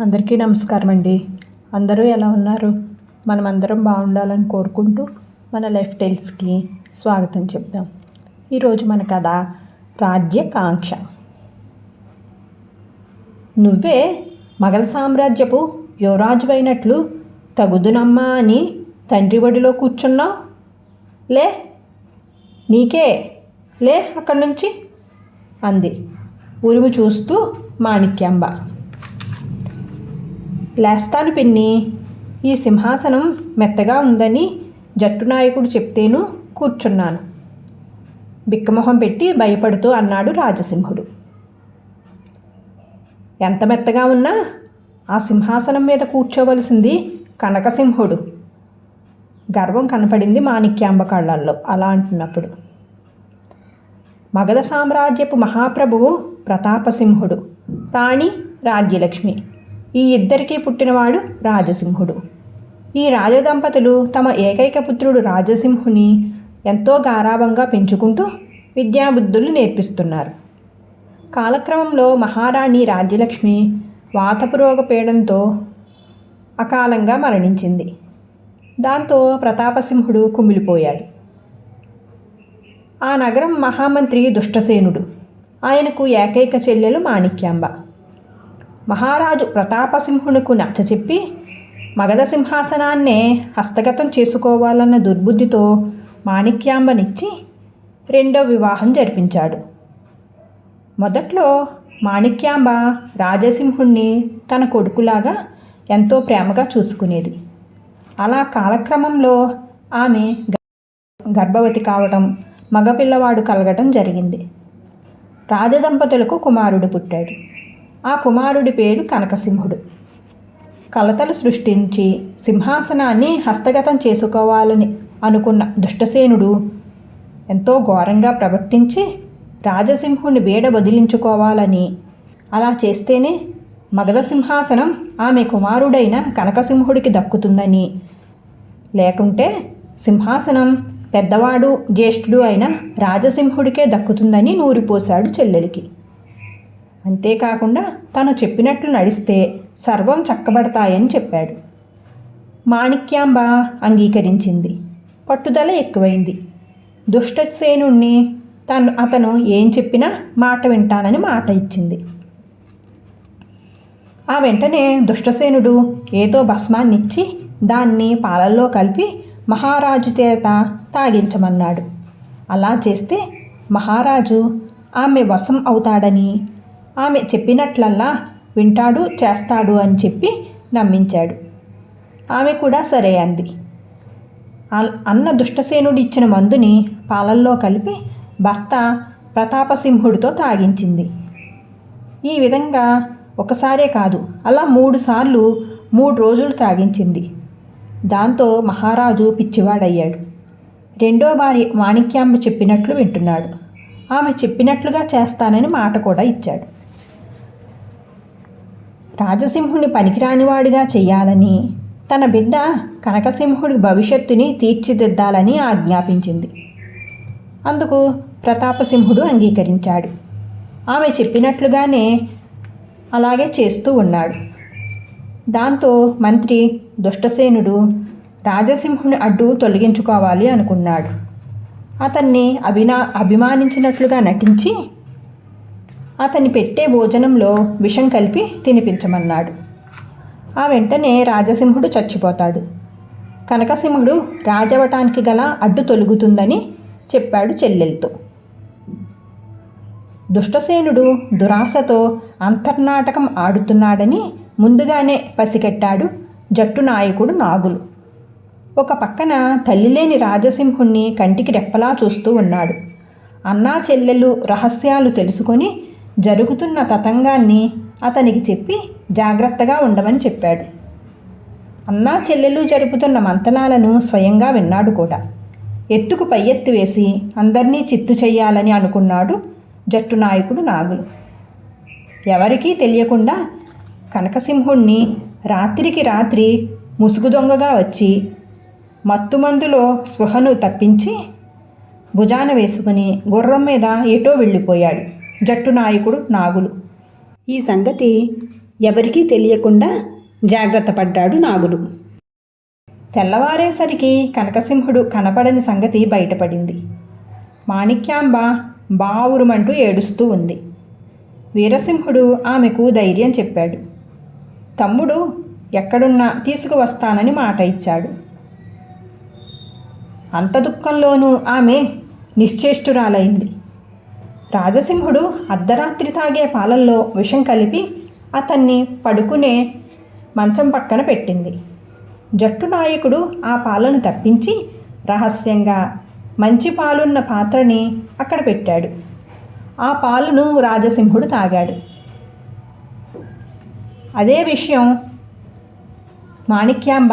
అందరికీ నమస్కారం అండి అందరూ ఎలా ఉన్నారు? మనం అందరం బాగుండాలని కోరుకుంటూ మన లైఫ్ టైల్స్కి స్వాగతం చెప్దాం. ఈరోజు మన కథ రాజ్యకాంక్ష. నువ్వే మగల సామ్రాజ్యపు యువరాజువైనట్లు తగుదునమ్మా అని తండ్రి ఒడిలో కూర్చున్నావు? లే నీకే లే అక్కడి నుంచి అంది. ఉరుము చూస్తూ మాణిక్యాంబ. లేస్తాను పిన్ని. ఈ సింహాసనం మెత్తగా ఉందని జట్టు నాయకుడు చెప్తేను కూర్చున్నాను. బిక్కమొహం పెట్టి భయపడుతూ అన్నాడు రాజసింహుడు. ఎంత మెత్తగా ఉన్నా ఆ సింహాసనం మీద కూర్చోవలసింది కనకసింహుడు. గర్వం కనపడింది మాణిక్యాంబ కళ్ళల్లో అలా అంటున్నప్పుడు. మగధ సామ్రాజ్యపు మహాప్రభువు ప్రతాపసింహుడు. రాణి రాజ్యలక్ష్మి. ఈ ఇద్దరికీ పుట్టినవాడు రాజసింహుడు. ఈ రాజదంపతులు తమ ఏకైక పుత్రుడు రాజసింహుని ఎంతో గారాభంగా పెంచుకుంటూ విద్యాబుద్ధులు నేర్పిస్తున్నారు. కాలక్రమంలో మహారాణి రాజ్యలక్ష్మి వాతపురోగ పీడంతో అకాలంగా మరణించింది. దాంతో ప్రతాపసింహుడు కుమిలిపోయాడు. ఆ నగరం మహామంత్రి దుష్టసేనుడు. ఆయనకు ఏకైక చెల్లెలు మాణిక్యాంబ. మహారాజు ప్రతాపసింహునికు నచ్చచెప్పి మగధ సింహాసనాన్నే హస్తగతం చేసుకోవాలన్న దుర్బుద్ధితో మాణిక్యాంబనిచ్చి రెండో వివాహం జరిపించాడు. మొదట్లో మాణిక్యాంబ రాజసింహుణ్ణి తన కొడుకులాగా ఎంతో ప్రేమగా చూసుకునేది. అలా కాలక్రమంలో ఆమె గర్భవతి కావటం మగపిల్లవాడు కలగటం జరిగింది. రాజదంపతులకు కుమారుడు పుట్టాడు. ఆ కుమారుడి పేరు కనకసింహుడు. కలతలు సృష్టించి సింహాసనాన్ని హస్తగతం చేసుకోవాలని అనుకున్న దుష్టసేనుడు ఎంతో ఘోరంగా ప్రవర్తించి రాజసింహుని బీడ వదిలించుకోవాలని అలా చేస్తేనే మగధ సింహాసనం ఆమె కుమారుడైన కనకసింహుడికి దక్కుతుందని. లేకుంటే సింహాసనం పెద్దవాడు జ్యేష్ఠుడు అయిన రాజసింహుడికే దక్కుతుందని నూరిపోశాడు చెల్లెలికి. అంతేకాకుండా తను చెప్పినట్లు నడిస్తే సర్వం చక్కబడతాయని చెప్పాడు. మాణిక్యాంబ అంగీకరించింది. పట్టుదల ఎక్కువైంది. దుష్టసేనుణ్ణి తను అతను ఏం చెప్పినా మాట వింటానని మాట ఇచ్చింది. ఆ వెంటనే దుష్టసేనుడు ఏదో భస్మాన్నిచ్చి దాన్ని పాలల్లో కలిపి మహారాజు చేత తాగించమన్నాడు. అలా చేస్తే మహారాజు ఆమె వశం అవుతాడని ఆమె చెప్పినట్లల్లా వింటాడు చేస్తాడు అని చెప్పి నమ్మించాడు. ఆమె కూడా సరే అంది. అన్న దుష్టసేనుడు ఇచ్చిన మందుని పాలల్లో కలిపి భర్త ప్రతాపసింహుడితో తాగించింది. ఈ విధంగా ఒకసారే కాదు అలా మూడు సార్లు మూడు రోజులు తాగించింది. దాంతో మహారాజు పిచ్చివాడయ్యాడు. రెండో వారి మాణిక్యాంబ చెప్పినట్లు వింటున్నాడు. ఆమె చెప్పినట్లుగా చేస్తానని మాట కూడా ఇచ్చాడు. రాజసింహుని పనికిరానివాడిగా చేయాలని తన బిడ్డ కనకసింహుడి భవిష్యత్తుని తీర్చిదిద్దాలని ఆజ్ఞాపించింది. అందుకు ప్రతాపసింహుడు అంగీకరించాడు. ఆమె చెప్పినట్లుగానే అలాగే చేస్తూ ఉన్నాడు. దాంతో మంత్రి దుష్టసేనుడు రాజసింహుని అడ్డు తొలగించుకోవాలి అనుకున్నాడు. అతన్ని అభినా అభిమానించినట్లుగా నటించి అతని పెట్టే భోజనంలో విషం కలిపి తినిపించమన్నాడు. ఆ వెంటనే రాజసింహుడు చచ్చిపోతాడు. కనకసింహుడు రాజవటానికి గల అడ్డు తొలుగుతుందని చెప్పాడు చెల్లెలతో. దుష్టసేనుడు దురాశతో అంతర్నాటకం ఆడుతున్నాడని ముందుగానే పసికెట్టాడు జట్టు నాయకుడు నాగులు. ఒక పక్కన తల్లిలేని రాజసింహుణ్ణి కంటికి రెప్పలా చూస్తూ ఉన్నాడు. అన్నా చెల్లెలు రహస్యాలు తెలుసుకొని జరుగుతున్న తతంగాన్ని అతనికి చెప్పి జాగ్రత్తగా ఉండమని చెప్పాడు. అన్నా చెల్లెలు జరుపుతున్న మంతనాలను స్వయంగా విన్నాడు కూడా. ఎత్తుకు పై ఎత్తు వేసి అందరినీ చిత్తు చెయ్యాలని అనుకున్నాడు జట్టు నాయకుడు నాగులు. ఎవరికీ తెలియకుండా కనకసింహుణ్ణి రాత్రికి రాత్రి ముసుగు దొంగగా వచ్చి మత్తుమందులో స్పృహను తప్పించి భుజాన వేసుకుని గుర్రం మీద ఎటో వెళ్ళిపోయాడు. జట్టు నాయకుడు నాగులు. ఈ సంగతి ఎవరికీ తెలియకుండా జాగ్రత్త పడ్డాడు నాగులు. తెల్లవారేసరికి కనకసింహుడు కనపడని సంగతి బయటపడింది. మాణిక్యాంబ బావురుమంటూ ఏడుస్తూ ఉంది. వీరసింహుడు ఆమెకు ధైర్యం చెప్పాడు. తమ్ముడు ఎక్కడున్నా తీసుకువస్తానని మాట ఇచ్చాడు. అంత దుఃఖంలోనూ ఆమె నిశ్చేష్టురాలైంది. రాజసింహుడు అర్ధరాత్రి తాగే పాలల్లో విషం కలిపి అతన్ని పడుకునే మంచం పక్కన పెట్టింది. జట్టు నాయకుడు ఆ పాలను తప్పించి రహస్యంగా మంచి పాలున్న పాత్రని అక్కడ పెట్టాడు. ఆ పాలను రాజసింహుడు తాగాడు. అదే విషయం మాణిక్యాంబ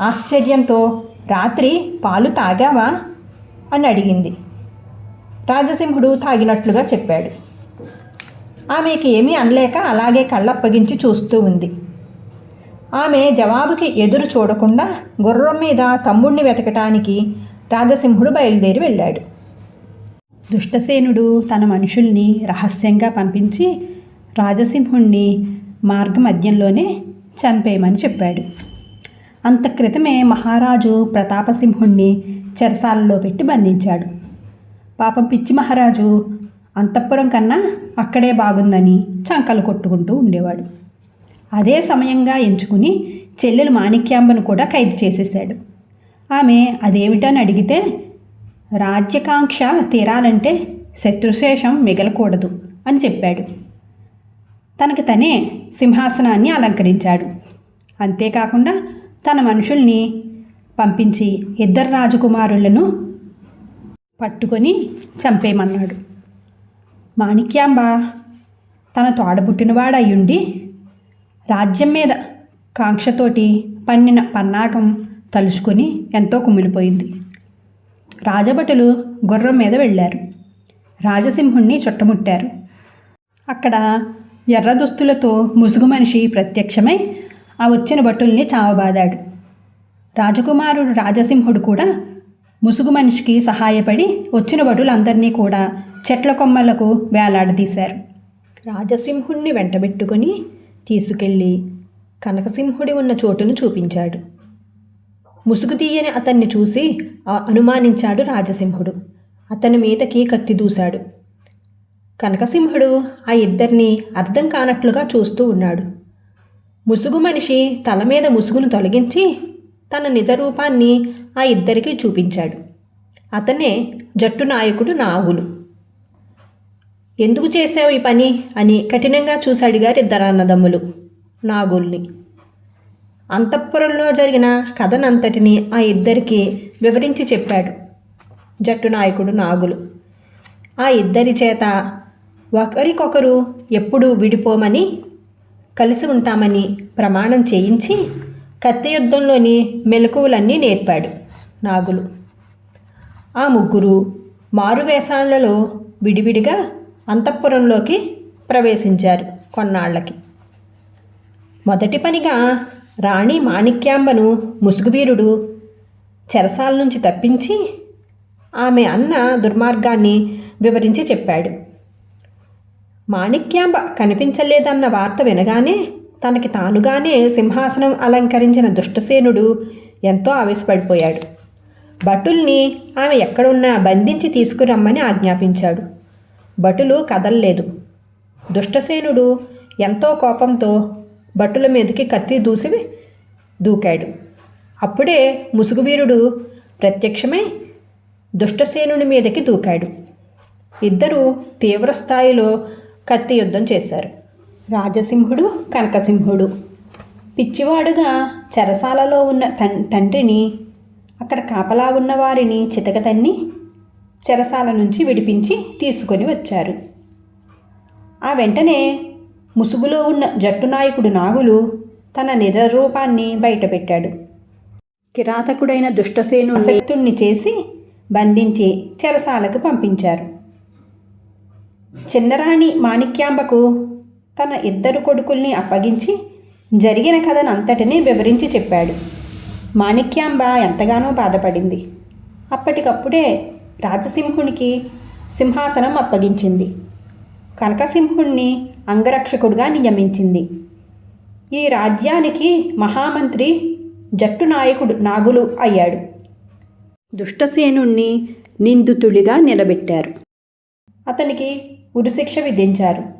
ఆశ్చర్యంతో రాత్రి పాలు తాగావా? అని అడిగింది. రాజసింహుడు తాగినట్లుగా చెప్పాడు. ఆమెకి ఏమీ అనలేక అలాగే కళ్ళప్పగించి చూస్తూ ఉంది. ఆమె జవాబుకి ఎదురు చూడకుండా గుర్రం మీద తమ్ముడిని వెతకటానికి రాజసింహుడు బయలుదేరి వెళ్ళాడు. దుష్టసేనుడు తన మనుషుల్ని రహస్యంగా పంపించి రాజసింహుణ్ణి మార్గమధ్యంలోనే చంపేయమని చెప్పాడు. అంత క్రితమే మహారాజు ప్రతాపసింహుణ్ణి చెరసాలలో పెట్టి బంధించాడు. పాపం పిచ్చి మహారాజు అంతఃపురం కన్నా అక్కడే బాగుందని చంకలు కొట్టుకుంటూ ఉండేవాడు. అదే సమయంగా ఎంచుకుని చెల్లెలు మాణిక్యాంబను కూడా ఖైదు చేసేశాడు. ఆమె అదేమిటని అడిగితే రాజ్యకాంక్ష తీరాలంటే శత్రుశేషం మిగలకూడదు అని చెప్పాడు. తనకు తనే సింహాసనాన్ని అలంకరించాడు. అంతేకాకుండా తన మనుషుల్ని పంపించి ఇద్దరు రాజకుమారులను పట్టుకొని చంపేయమన్నాడు. మాణిక్యాంబ తన తోడబుట్టినవాడయ్యుండి రాజ్యం మీద కాంక్షతోటి పన్నిన పన్నాగం తలుచుకొని ఎంతో కుమిలిపోయింది. రాజభటులు గుర్రం మీద వెళ్ళారు. రాజసింహుణ్ణి చుట్టముట్టారు. అక్కడ ఎర్ర దుస్తులతో ముసుగు మనిషి ప్రత్యక్షమై ఆ వచ్చిన భటుల్ని చావబాదాడు. రాజకుమారుడు రాజసింహుడు కూడా ముసుగు మనిషికి సహాయపడి వచ్చిన భటులందరినీ కూడా చెట్ల కొమ్మలకు వేలాడదీశారు. రాజసింహుణ్ణి వెంటబెట్టుకొని తీసుకెళ్ళి కనకసింహుడి ఉన్న చోటును చూపించాడు. ముసుగు తీయని అతన్ని చూసి అనుమానించాడు రాజసింహుడు. అతని మీదకి కత్తి దూశాడు. కనకసింహుడు ఆ ఇద్దరిని అర్థం కానట్లుగా చూస్తూ ఉన్నాడు. ముసుగు మనిషి తల మీద ముసుగును తొలగించి తన నిజ రూపాన్ని ఆ ఇద్దరికీ చూపించాడు. అతనే జట్టు నాయకుడు నాగులు ఎందుకు చేసావు ఈ పని? అని కఠినంగా చూశాడు అడిగారు ఇద్దరు అన్నదమ్ములు నాగుల్ని. అంతఃపురంలో జరిగిన కథనంతటిని ఆ ఇద్దరికి వివరించి చెప్పాడు జట్టు నాయకుడు నాగులు. ఆ ఇద్దరి చేత ఒకరికొకరు ఎప్పుడూ విడిపోమని కలిసి ఉంటామని ప్రమాణం చేయించి కత్తి యుద్ధంలోని మెలకువలన్నీ నేర్పాడు నాగులు. ఆ ముగ్గురు మారువేషాలలో విడివిడిగా అంతఃపురంలోకి ప్రవేశించారు కొన్నాళ్ళకి మొదటి పనిగా రాణి మాణిక్యాంబను ముసుగువీరుడు చెరసాల నుంచి తప్పించి ఆమె అన్న దుర్మార్గాన్ని వివరించి చెప్పాడు. మాణిక్యాంబ కనిపించలేదన్న వార్త వినగానే తనకి తానుగానే సింహాసనం అలంకరించిన దుష్టసేనుడు ఎంతో ఆవేశపడిపోయాడు. భటుల్ని ఆమె ఎక్కడున్నా బంధించి తీసుకురమ్మని ఆజ్ఞాపించాడు. భటులు కదల్లేదు. దుష్టసేనుడు ఎంతో కోపంతో భటుల మీదకి కత్తి దూసి దూకాడు. అప్పుడే ముసుగువీరుడు ప్రత్యక్షమై దుష్టసేనుని మీదకి దూకాడు. ఇద్దరూ తీవ్రస్థాయిలో కత్తి యుద్ధం చేశారు. రాజసింహుడు కనకసింహుడు. పిచ్చివాడుగా చెరసాలలో ఉన్న తన్ తండ్రిని అక్కడ కాపలా ఉన్న వారిని చితకతన్ని చెరసాల నుంచి విడిపించి తీసుకొని వచ్చారు. ఆ వెంటనే ముసుగులో ఉన్న జట్టు నాయకుడు నాగులు తన నిజ రూపాన్ని బయటపెట్టాడు. కిరాతకుడైన దుష్టసేను శక్తుణ్ణి చేసి బంధించి చెరసాలకు పంపించారు. చిన్నరాణి మాణిక్యాంబకు తన ఇద్దరు కొడుకుల్ని అప్పగించి జరిగిన కథనంతటినీ వివరించి చెప్పాడు. మాణిక్యాంబ ఎంతగానో బాధపడింది. అప్పటికప్పుడే రాజసింహునికి సింహాసనం అప్పగించింది. కనకసింహుణ్ణి అంగరక్షకుడుగా నియమించింది. ఈ రాజ్యానికి మహామంత్రి జట్టు నాయకుడు నాగులు అయ్యాడు. దుష్టసేనుణ్ణి నిందితుడిగా నిలబెట్టారు. అతనికి ఉరిశిక్ష విధించారు.